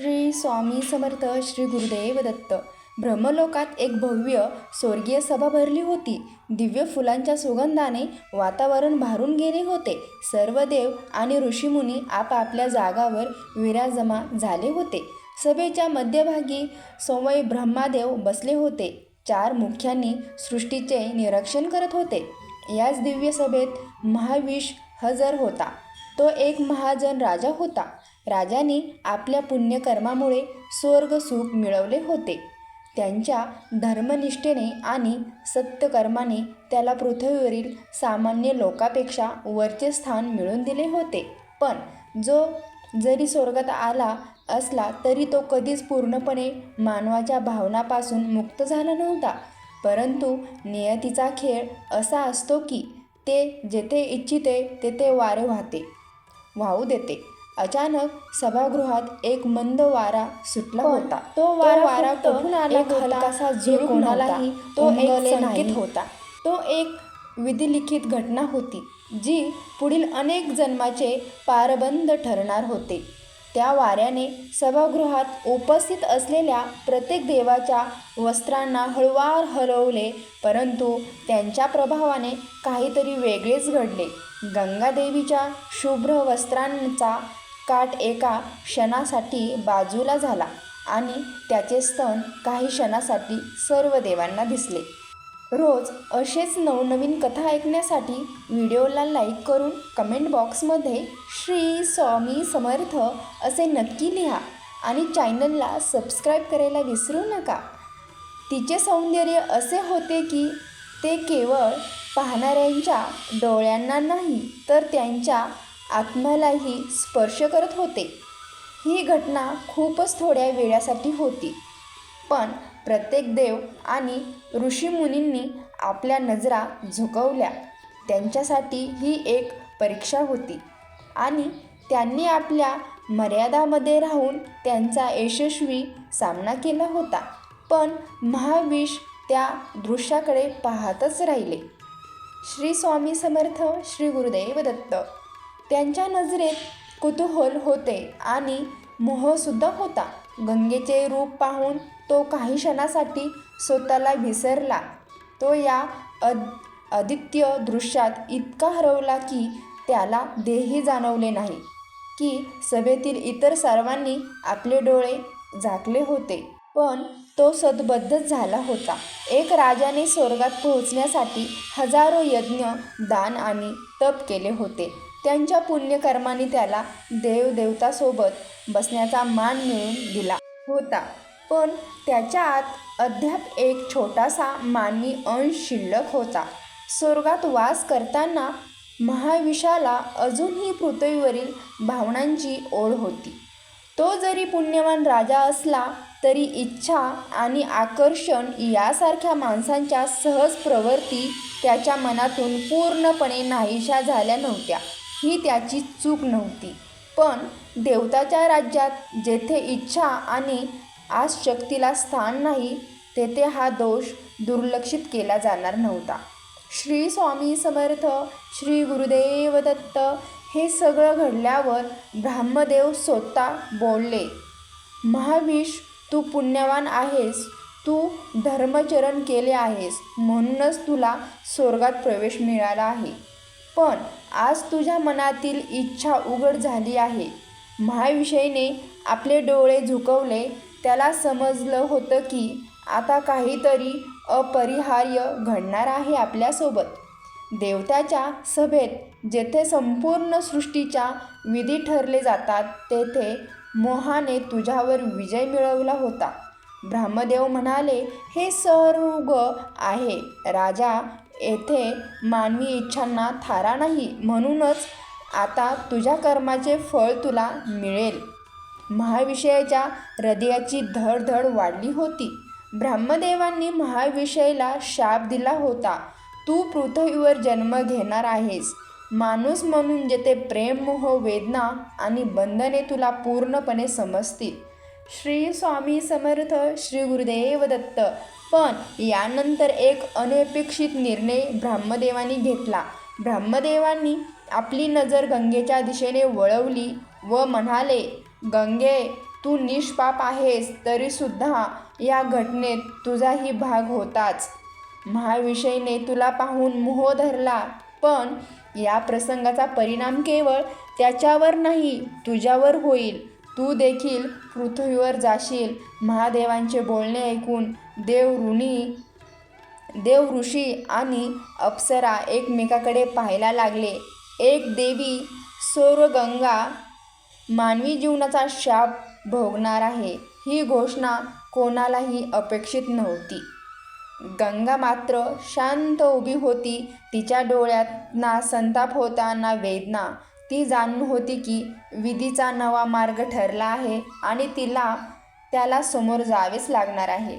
श्री स्वामी समर्थ श्री गुरुदेव दत्त. ब्रह्मलोकात एक भव्य स्वर्गीय सभा भरली होती. दिव्य फुलांच्या सुगंधाने वातावरण भारून गेले होते. सर्व देव आणि ऋषीमुनी आपापल्या जागावर विराजमा झाले होते. सभेच्या मध्यभागी सोमय ब्रह्मादेव बसले होते. चार मुख्यांनी सृष्टीचे निरीक्षण करत होते. याच दिव्य सभेत महाविष हजर होता. तो एक महाजन राजा होता. राजाने आपल्या पुण्यकर्मामुळे स्वर्ग सुख मिळवले होते. त्यांच्या धर्मनिष्ठेने आणि सत्यकर्माने त्याला पृथ्वीवरील सामान्य लोकापेक्षा वरचे स्थान मिळवून दिले होते. पण जो जरी स्वर्गात आला असला तरी तो कधीच पूर्णपणे मानवाच्या भावनापासून मुक्त झाला नव्हता. परंतु नियतीचा खेळ असा असतो की ते जेथे इच्छिते तेथे वारे वाहते वाहू देते. अचानक सभागृहात एक मंद वारा सुटला होता. तो वारा वारा कुठून आला हलकासा जे कोणालाही तो एक होता. तो एक विधिलिखित घटना होती जी पुढील अनेक जन्माचे पारबंद ठरणार होते. त्या वाऱ्याने सभागृहात उपस्थित असलेल्या प्रत्येक देवाच्या वस्त्रांना हळुवार हलवले परंतु त्यांच्या प्रभावाने काहीतरी वेगळेच घडले. गंगादेवीच्या शुभ्र वस्त्रांचा काठ एका क्षणासाठी बाजूला झाला आणि त्याचे स्तन काही क्षणासाठी सर्व देवांना दिसले. रोज असेच नवनवीन कथा ऐकण्यासाठी व्हिडिओला लाईक करून कमेंट बॉक्समध्ये श्री स्वामी समर्थ असे नक्की लिहा आणि चॅनलला सबस्क्राईब करायला विसरू नका. तिचे सौंदर्य असे होते की ते केवळ पाहणाऱ्यांच्या डोळ्यांना नाही तर त्यांच्या आत्म्यालाही स्पर्श करत होते. ही घटना खूपच थोड्या वेळासाठी होती. पण प्रत्येक देव आणि ऋषीमुनींनी आपल्या नजरा झुकवल्या. त्यांच्यासाठी ही एक परीक्षा होती. आणि त्यांनी आपल्या मर्यादामध्ये राहून त्यांचा यशस्वी सामना केला होता. पण महाविष त्या दृश्याकडे पाहतच राहिले. श्री स्वामी समर्थ श्री गुरुदेव दत्त. त्यांच्या नजरेत कुतूहल होते आणि मोहसुद्धा होता. गंगेचे रूप पाहून तो काही क्षणासाठी स्वतःला विसरला. तो या अद अदित्य दृश्यात इतका हरवला की त्याला देही जाणवले नाही की सभेतील इतर सर्वांनी आपले डोळे झाकले होते. पण तो सदबद्धच झाला होता. एक राजाने स्वर्गात पोहोचण्यासाठी हजारो यज्ञ दान आणि तप केले होते. त्यांच्या पुण्यकर्माने त्याला देवदेवतासोबत बसण्याचा मान मिळून दिला होता. पण त्याच्या आत अद्याप एक छोटासा मानवी अंश शिल्लक होता. स्वर्गात वास करताना महाविषाला अजूनही पृथ्वीवरील भावनांची ओढ होती. तो जरी पुण्यवान राजा असला तरी इच्छा आणि आकर्षण यासारख्या माणसांच्या सहज प्रवृत्ती त्याच्या मनातून पूर्णपणे नाहीशा झाल्या नव्हत्या. ही त्याची चूक नव्हती. पण देवताच्या राज्यात जेथे इच्छा आणि आज शक्तीला स्थान नाही तेथे हा दोष दुर्लक्षित केला जाणार नव्हता. श्री स्वामी समर्थ श्री गुरुदेव दत्त हे सगळं घडल्यावर ब्रह्मदेव स्वतः बोलले महाविष तू पुण्यवान आहेस. तू धर्मचरण केले आहेस. म्हणूनच तुला स्वर्गात प्रवेश मिळाला आहे. पण आज तुझ्या मनातील इच्छा उघड झाली आहे. महाविषयीने आपले डोळे झुकवले त्याला समजलं होतं की आता काहीतरी अपरिहार्य घडणार आहे आपल्यासोबत. देवताच्या सभेत जेथे संपूर्ण सृष्टीच्या विधी ठरले जातात तेथे मोहाने तुझ्यावर विजय मिळवला होता. ब्रह्मदेव म्हणाले हे सर्व आहे. राजा येथे मानवी इच्छांना थारा नाही म्हणूनच आता तुझ्या कर्माचे फळ तुला मिळेल. महाविषयाच्या हृदयाची धडधड वाढली होती. ब्रह्मदेवांनी महाविषयला शाप दिला होता. तू पृथ्वीवर जन्म घेणार आहेस. माणूस म्हणून जेथे प्रेम मोह वेदना आणि बंधने तुला पूर्णपणे समजतील श्री स्वामी समर्थ श्री गुरुदेव दत्त. पण यानंतर एक अनपेक्षित निर्णय ब्रह्मदेवांनी घेतला. ब्रह्मदेवांनी आपली नजर गंगेच्या दिशेने वळवली व म्हणाले गंगे तू निष्पाप आहेस तरीसुद्धा या घटनेत तुझाही भाग होताच. महाविषयीने तुला पाहून मोह धरला पण या प्रसंगाचा परिणाम केवळ त्याच्यावर नाही तुझ्यावर होईल. तू देखील पृथ्वीवर जाशील. महादेवांचे बोलणे ऐकून देव ऋणी देव ऋषी आणि अप्सरा एकमेकाकडे पाहायला लागले. एक देवी सौरगंगा मानवी जीवनाचा शाप भोगणार आहे. ही घोषणा कोणालाही अपेक्षित नव्हती. गंगा मात्र शांत उभी होती. तिच्या डोळ्यात ना संताप होता ना वेदना ती जाणून होती की विधीचा नवा मार्ग ठरला आहे आणि तिला त्याला समोर जावेच लागणार आहे.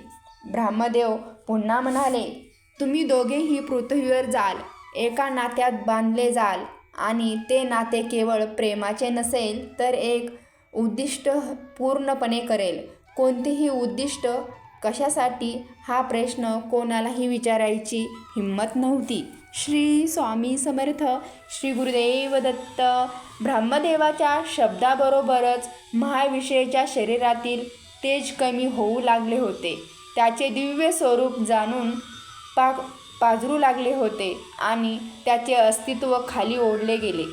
ब्रह्मदेव पुन्हा म्हणाले तुम्ही दोघेही पृथ्वीवर जाल. एका नात्यात बांधले जाल आणि ते नाते केवळ प्रेमाचे नसेल तर एक उद्दिष्ट पूर्णपणे करेल. कोणतेही उद्दिष्ट कशासाठी हा प्रश्न कोणालाही विचारायची हिंमत नव्हती. श्री स्वामी समर्थ श्री गुरुदेव दत्त ब्रह्मदेवाच्या शब्दाबरोबरच महाविषयेच्या शरीरातील तेज कमी होऊ लागले होते. त्याचे दिव्य स्वरूप जाणून पा पाजरू लागले होते आणि त्याचे अस्तित्व खाली ओढले गेले.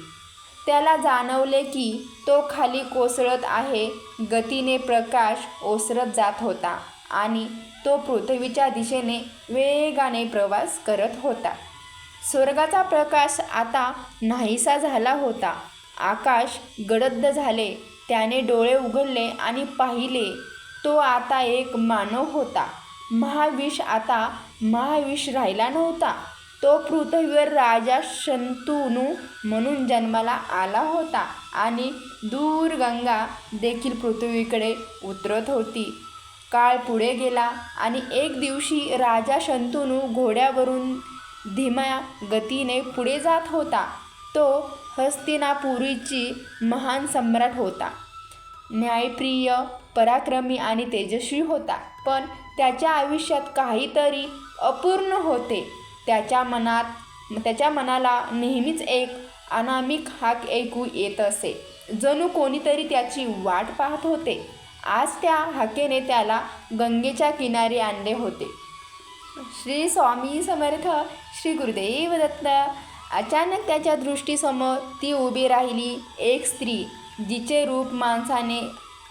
त्याला जाणवले की तो खाली कोसळत आहे गतीने प्रकाश ओसरत जात होता. आणि तो पृथ्वीच्या दिशेने वेगाने प्रवास करत होता. स्वर्गाचा प्रकाश आता नाहीसा झाला होता. आकाश गडद्द झाले त्याने डोळे उघडले आणि पाहिले तो आता एक मानव होता. महाविष आता महाविष राहिला नव्हता. तो पृथ्वीवर राजा शंतनू म्हणून जन्माला आला होता आणि दूर गंगा देखील पृथ्वीकडे उतरत होती. काळ पुढे गेला आणि एक दिवशी राजा शंतनू घोड्यावरून धीम्या गतीने पुढे जात होता. तो हस्तिनापुरीची महान सम्राट होता. न्यायप्रिय पराक्रमी आणि तेजस्वी होता. पण त्याच्या आयुष्यात काहीतरी अपूर्ण होते. त्याच्या मनात त्याच्या मनाला नेहमीच एक अनामिक हाक ऐकू येत असे. जणू कोणीतरी त्याची वाट पाहत होते. आज त्या हाकेने त्याला गंगेच्या किनारी आणले होते. श्री स्वामी समर्थ श्री गुरुदेव दत्त अचानक त्याच्या दृष्टीसमोर ती उभी राहिली एक स्त्री जिचे रूप माणसाने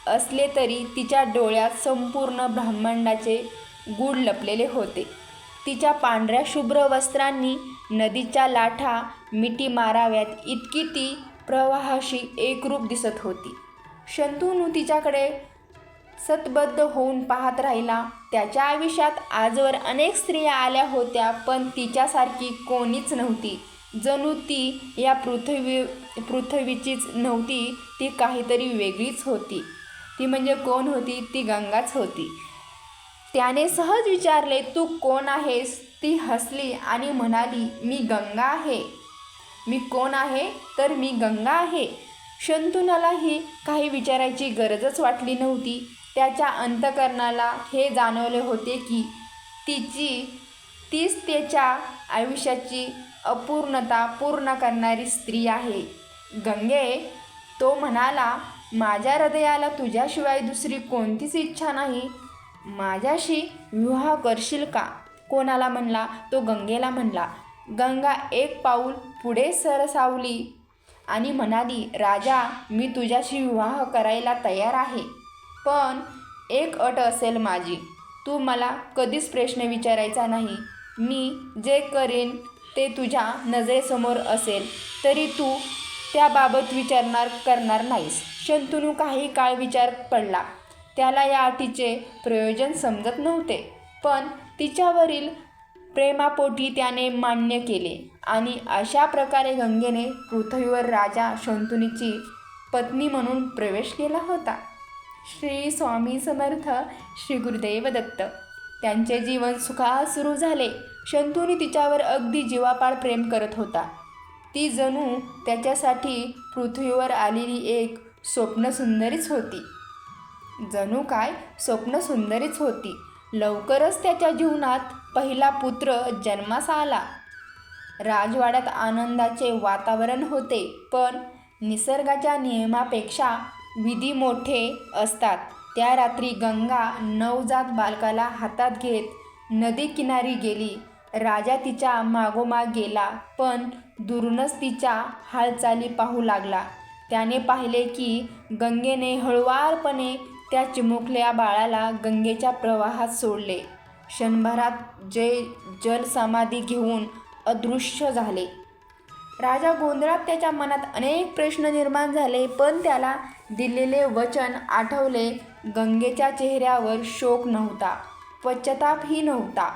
असले तरी तिच्या डोळ्यात संपूर्ण ब्रह्मांडाचे गूढ लपलेले होते. तिच्या पांढऱ्या शुभ्र वस्त्रांनी नदीच्या लाठा मिठी माराव्यात इतकी ती प्रवाहाशी एकरूप दिसत होती. शंतनू तिच्याकडे सतबद्ध होऊन पाहत राहिला. त्याच्या आयुष्यात आजवर अनेक स्त्रिया आल्या होत्या पण तिच्यासारखी कोणीच नव्हती. जणू ती या पृथ्वी पृथ्वीचीच नव्हती ती काहीतरी वेगळीच होती. ती म्हणजे कोण होती? ती गंगाच होती. त्याने सहज विचारले तू कोण आहेस? ती हसली आणि म्हणाली मी गंगा आहे. मी कोण आहे? तर मी गंगा आहे. शंतुनालाही काही विचारायची गरजच वाटली नव्हती. त्याच्या अंतकरणाला हे जाणवले होते की तिची तीच त्याच्या आयुष्याची अपूर्णता पूर्ण करणारी स्त्री आहे. गंगे तो म्हणाला माझ्या हृदयाला तुझ्याशिवाय दुसरी कोणतीच इच्छा नाही. माझ्याशी विवाह करशील का? कोणाला म्हणला? तो गंगेला म्हणला गंगा एक पाऊल पुढे सरसावली आणि म्हणाली राजा मी तुझ्याशी विवाह करायला तयार आहे. पण एक अट असेल माझी. तू मला कधीच प्रश्न विचारायचा नाही. मी जे करेन ते तुझ्या नजरेसमोर असेल तरी तू त्याबाबत विचारणार करणार नाहीस. शंतनू काही काळ विचार पडला. त्याला या अटीचे प्रयोजन समजत नव्हते पण तिच्यावरील प्रेमापोटी त्याने मान्य केले आणि अशा प्रकारे गंगेने पृथ्वीवर राजा शंतनुची पत्नी म्हणून प्रवेश केला होता. श्री स्वामी समर्थ श्री गुरुदेव दत्त. त्यांचे जीवन सुखात सुरू झाले. शंतूनी तिच्यावर अगदी जीवापाड प्रेम करत होता. ती जणू त्याच्यासाठी पृथ्वीवर आलेली एक स्वप्नसुंदरीच होती. जणू काय? स्वप्नसुंदरीच होती. लवकरच त्याच्या जीवनात पहिला पुत्र जन्मास आला. राजवाड्यात आनंदाचे वातावरण होते पण निसर्गाच्या नियमापेक्षा विधी मोठे असतात. त्या रात्री गंगा नवजात बालकाला हातात घेत नदी किनारी गेली. राजा तिच्या मागोमाग गेला पण दुरूनच तिच्या हालचाली पाहू लागला. त्याने पाहिले की गंगेने हळुवारपणे त्या चिमुकल्या बाळाला गंगेच्या प्रवाहात सोडले. क्षणभरात जे जलसमाधी घेऊन अदृश्य झाले. राजा गोंधळात त्याच्या मनात अनेक प्रश्न निर्माण झाले पण त्याला दिलेले वचन आठवले गंगेच्या चेहऱ्यावर शोक नव्हता पश्चातापही नव्हता.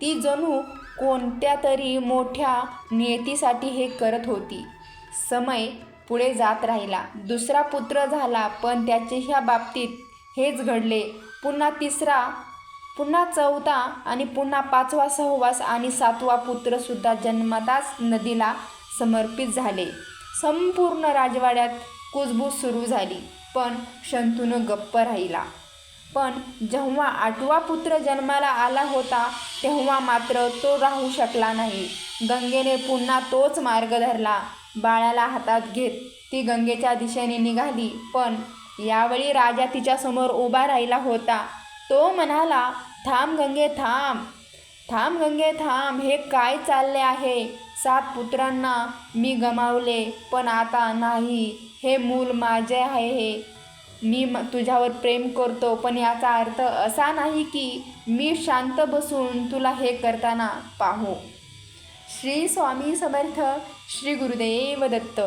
ती जणू कोणत्या तरी मोठ्या नियतीसाठी हे करत होती. समय पुढे जात राहिला. दुसरा पुत्र झाला पण त्याचे ह्या बाबतीत हेच घडले. पुन्हा तिसरा पुन्हा चौथा आणि पुन्हा पाचवा सहवास आणि सातवा पुत्रसुद्धा जन्मताच नदीला समर्पित झाले. संपूर्ण राजवाड्यात कुजबूज सुरू झाली पण शंतूनं गप्प राहिला. पण जेव्हा आठवा पुत्र जन्माला आला होता तेव्हा मात्र तो राहू शकला नाही. गंगेने पुन्हा तोच मार्ग धरला. बाळाला हातात घेत ती गंगेच्या दिशेने निघाली पण यावेळी राजा तिच्यासमोर उभा राहिला होता. तो म्हणाला थांब गंगे थांब. थांब गंगे थांब. हे काय चालले आहे? सात पुत्रांना मी गमावले पण आता नाही. हे मूल माझे आहे हे. मी म तुझ्यावर प्रेम करतो पण याचा अर्थ असा नाही की मी शांत बसून तुला हे करताना पाहू. श्री स्वामी समर्थ श्री गुरुदेव दत्त.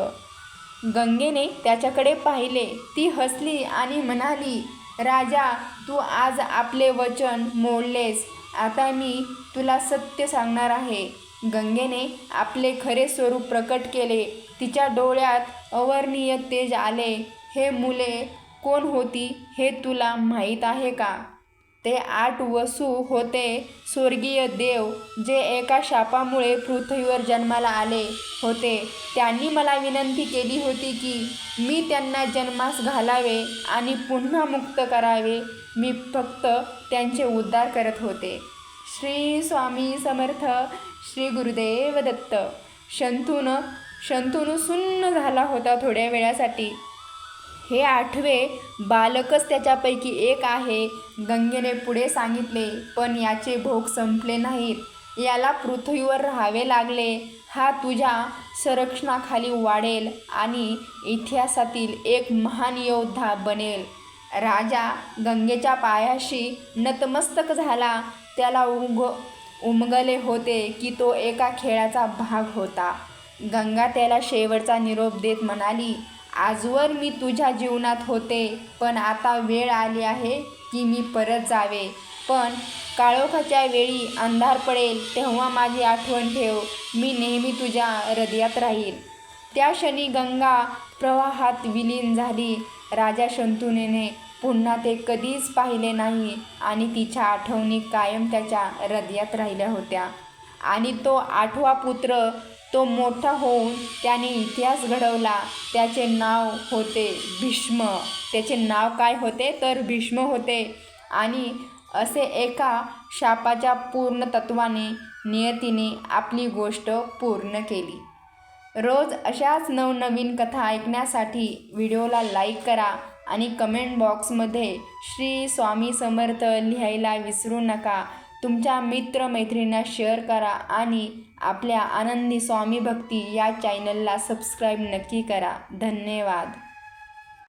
गंगेने त्याच्याकडे पाहिले. ती हसली आणि म्हणाली राजा तू आज आपले वचन मोडलेस. आता मी तुला सत्य सांगणार आहे. गंगेने आपले खरे स्वरूप प्रकट केले. तिच्या डोळ्यात अवर्णीय तेज आले. हे मुले कोण होती हे तुला माहीत आहे का? ते आठ वसू होते स्वर्गीय देव जे एका शापामुळे पृथ्वीवर जन्माला आले होते. त्यांनी मला विनंती केली होती की मी त्यांना जन्मास घालावे आणि पुन्हा मुक्त करावे. मी फक्त त्यांचे उद्धार करत होते. श्री स्वामी समर्थ. श्री गुरुदेव दत्त. शंतून शंतून सुन्न झाला होता थोड्या वेळासाठी. हे आठवे बालकच त्याच्यापैकी एक आहे गंगेने पुढे सांगितले पण याचे भोग संपले नाहीत. याला पृथ्वीवर राहावे लागले. हा तुझ्या संरक्षणाखाली वाढेल आणि इतिहासातील एक महान योद्धा बनेल. राजा गंगेच्या पायाशी नतमस्तक झाला. त्याला उग उमगले होते की तो एका खेळाचा भाग होता. गंगा त्याला शेवटचा निरोप देत म्हणाली आजवर मी तुझ्या जीवनात होते पण आता वेळ आली आहे की मी परत जावे. पण काळोखाच्या वेळी अंधार पडेल तेव्हा माझी आठवण ठेव मी नेहमी तुझ्या हृदयात राहील. त्या क्षणी गंगा प्रवाहात विलीन झाली राजा शंतनुने. पुन्हा ते कधीच पाहिले नाही आणि तिच्या आठवणी कायम त्याच्या हृदयात राहिल्या होत्या. आणि तो आठवा पुत्र तो मोठा होऊन त्याने इतिहास घडवला त्याचे नाव होते भीष्म. त्याचे नाव काय होते? तर भीष्म होते. आणि असे एका शापाच्या पूर्ण तत्वाने नियतीने आपली गोष्ट पूर्ण केली. रोज अशाच नवनवीन कथा ऐकण्यासाठी व्हिडिओला लाईक करा आणि कमेंट बॉक्समध्ये श्री स्वामी समर्थ लिहायला विसरू नका. तुमच्या मित्रमैत्रिणींना शेअर करा आणि आपल्या आनंदी स्वामी भक्ती या चॅनलला सबस्क्राईब नक्की करा. धन्यवाद.